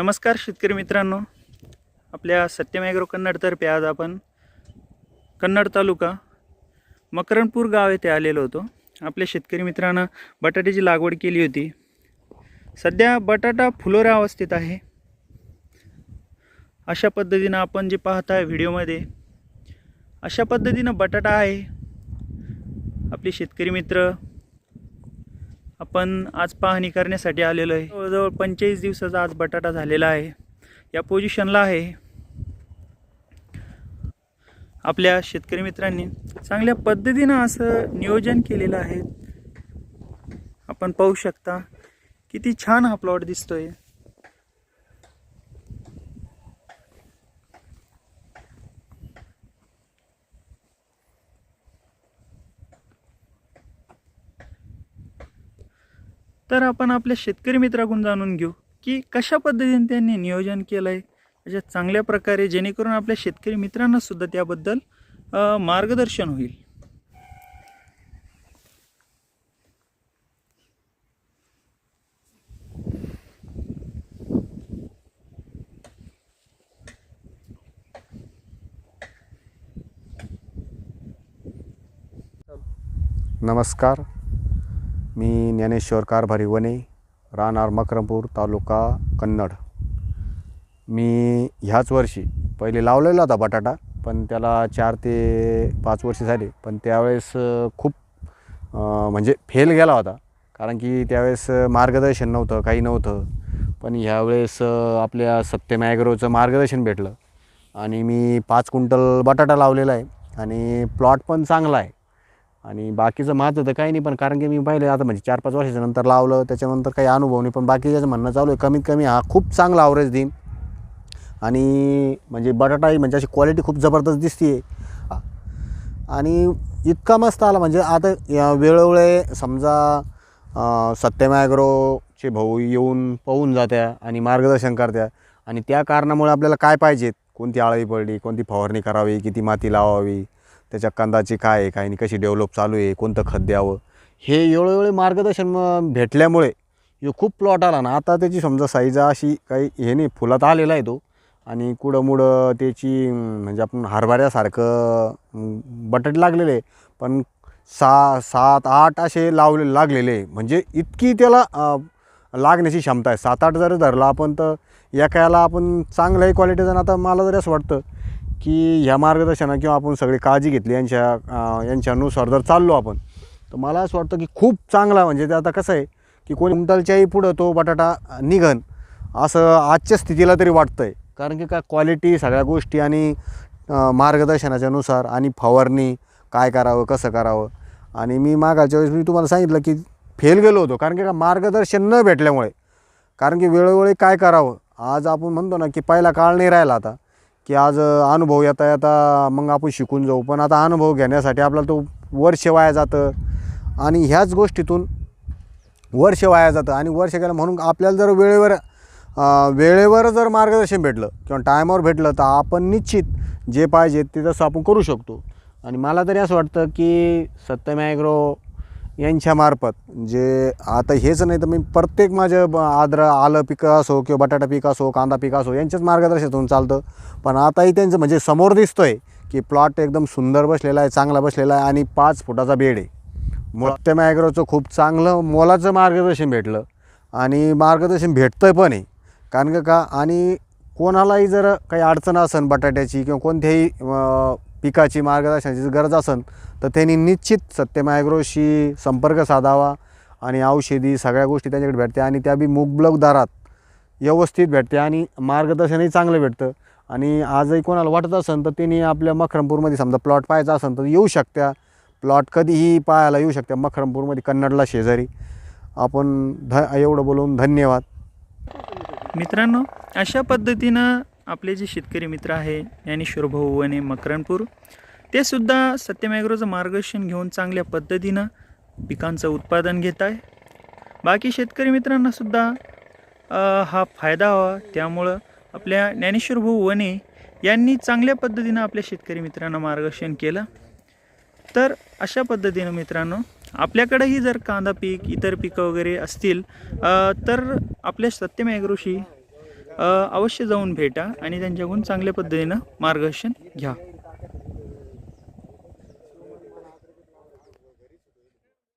नमस्कार शेतकरी मित्रांनो. आपल्या सत्यम ॲग्रो कन्नडतर्फे आज आपण कन्नड तालुका मकरणपूर गाव येथे आलेलो होतो. आपल्या शेतकरी मित्रानं बटाट्याची लागवड केली होती. सध्या बटाटा फुलोऱ्या अवस्थेत आहे. अशा पद्धतीनं आपण जे पाहताय व्हिडिओमध्ये अशा पद्धतीनं बटाटा आहे. आपले शेतकरी मित्र आपण आज पाहणी करण्यासाठी आलेलो आहे. जवळजवळ पंचेचाळीस दिवसाचा आज बटाटा झालेला आहे. या पोझिशनला आहे. आपल्या शेतकरी मित्रांनी चांगल्या पद्धतीनं असं नियोजन केलेलं आहे. आपण पाहू शकता किती छान हा प्लॉट दिसतोय. तर आपण आपल्या शेतकरी मित्राकडून जाणून घेऊ की कशा पद्धतीने त्यांनी नियोजन केलं आहे अशा चांगल्या प्रकारे जेणेकरून आपल्या शेतकरी मित्रांना सुद्धा त्याबद्दल मार्गदर्शन होईल. नमस्कार. मी ज्ञानेश्वर कारभारी वने राहणार मकरमपूर तालुका कन्नड. मी ह्याच वर्षी पहिले लावलेला होता बटाटा पण त्याला चार ते पाच वर्ष झाले. पण त्यावेळेस खूप म्हणजे फेल गेला होता. कारण की त्यावेळेस मार्गदर्शन नव्हतं काही नव्हतं. पण ह्यावेळेस आपल्या सत्यम ॲग्रोचं मार्गदर्शन भेटलं. आणि मी पाच क्विंटल बटाटा लावलेला आहे. आणि प्लॉट पण चांगला आहे. आणि बाकीचं माझं तर काही नाही पण कारण की मी पहिले आता म्हणजे चार पाच वर्षाच्या नंतर लावलं त्याच्यानंतर काही अनुभव नाही पण बाकीच्याचं म्हणणं चालू आहे कमीत कमी हा खूप चांगला आवरेज देईन आणि म्हणजे बटाटाही म्हणजे अशी क्वालिटी खूप जबरदस्त दिसते आणि इतका मस्त आला म्हणजे आता या वेळोवेळे समजा अं, भाऊ येऊन पाहून जात्या आणि मार्गदर्शन करत्या आणि त्या कारणामुळे आपल्याला काय पाहिजेत? कोणती आळी पडली कोणती फवारणी करावी किती माती लावावी? त्याच्या कंदाची काय आहे काय नाही कशी डेव्हलप चालू आहे कोणतं खत द्यावं हे वेळोवेळी मार्गदर्शन भेटल्यामुळे हे खूप प्लॉट आला ना आता त्याची समजा साईज अशी काही हे नाही फुलात आलेला आहे तो आणि कुठंमुळं त्याची म्हणजे आपण हरभऱ्यासारखं बटट बटाटे लागलेले आहे. पण सा सात आठ असे लावले लागलेले आहे. म्हणजे इतकी त्याला लागण्याची क्षमता आहे सात आठ जर धरला आपण तर एकाला आपण चांगल्याही क्वालिटीचं आता मला जरी असं वाटतं की ह्या मार्गदर्शना किंवा आपण सगळी काळजी घेतली यांच्या यांच्यानुसार जर चाललो आपण तर मला असं वाटतं की खूप चांगला म्हणजे ते आता कसं आहे की कोणी कुंटलच्याही पुढं तो बटाटा निघन असं आजच्या स्थितीला तरी वाटतं आहे कारण की काय क्वालिटी सगळ्या गोष्टी आणि मार्गदर्शनाच्यानुसार आणि फवारणी काय करावं कसं करावं. आणि मी मागाच्या वेळेस मी तुम्हाला सांगितलं की फेल गेलो होतो. कारण की का मार्गदर्शन न भेटल्यामुळे. कारण की वेळोवेळी काय करावं? आज आपण म्हणतो ना की पहिला काळ नाही राहिला आता. की आज अनुभव येता येता मग आपण शिकून जाऊ. पण आता अनुभव घेण्यासाठी आपल्याला तो वर्ष वाया जातं. आणि ह्याच गोष्टीतून वर्ष वाया जातं. आणि वर्ष गेलं म्हणून आपल्याला जर वेळेवर वेळेवर जर मार्गदर्शन भेटलं किंवा टायमावर भेटलं तर आपण निश्चित जे पाहिजे ते तसं आपण करू शकतो. आणि मला तरी असं वाटतं की सत्यम ॲग्रो यांच्यामार्फत. जे आता हेच नाही तर मी प्रत्येक माझं आद्र आलं पिकं असो किंवा बटाटा पीक असो कांदा पीक असो यांच्याच मार्गदर्शनातून चालतं. पण आताही त्यांचं म्हणजे समोर दिसतो आहे की प्लॉट एकदम सुंदर बसलेला आहे चांगला बसलेला आहे आणि पाच फुटाचा बेड आहे. सत्यम मॅग्रोचं खूप चांगलं मोलाचं मार्गदर्शन भेटलं आणि मार्गदर्शन भेटतं पण आहे. कारण का आणि कोणालाही जर काही अडचण असेल बटाट्याची किंवा कोणत्याही पिकाची मार्गदर्शनाची गरज असेल तर त्यांनी निश्चित सत्यम ॲग्रोशी संपर्क साधावा आणि औषधी सगळ्या गोष्टी त्यांच्याकडे भेटते आणि त्या बी मुबलक दरात व्यवस्थित भेटते आणि मार्गदर्शनही चांगलं भेटतं. आणि आजही कोणाला वाटत असेल तर त्यांनी आपल्या मखरमपूरमध्ये समजा प्लॉट पाहायचा असेल तर येऊ शकत्या. प्लॉट कधीही पाहायला येऊ शकत्या मखरमपूरमध्ये कन्नडला शेजारी. आपण ध एवढं बोलून धन्यवाद. मित्रांनो अशा पद्धतीनं आपले जे शेतकरी मित्र आहे ज्ञानेश्वर भाऊ वने मकरणपूर ते सुद्धा सत्यमॅग्रोचं मार्गदर्शन घेऊन चांगल्या पद्धतीनं पिकांचं उत्पादन घेत आहे. बाकी शेतकरी मित्रांना सुद्धा हा फायदा व्हावा त्यामुळं आपल्या ज्ञानेश्वर भाऊ वने यांनी चांगल्या पद्धतीनं आपल्या शेतकरी मित्रांना मार्गदर्शन केलं. तर अशा पद्धतीनं मित्रांनो आपल्याकडेही जर कांदा पीक इतर पिकं वगैरे असतील तर आपल्या सत्यमॅग्रोशी अवश्य जाऊन भेटा आणि त्यांच्याकडून चांगल्या पद्धतीनं मार्गदर्शन घ्या.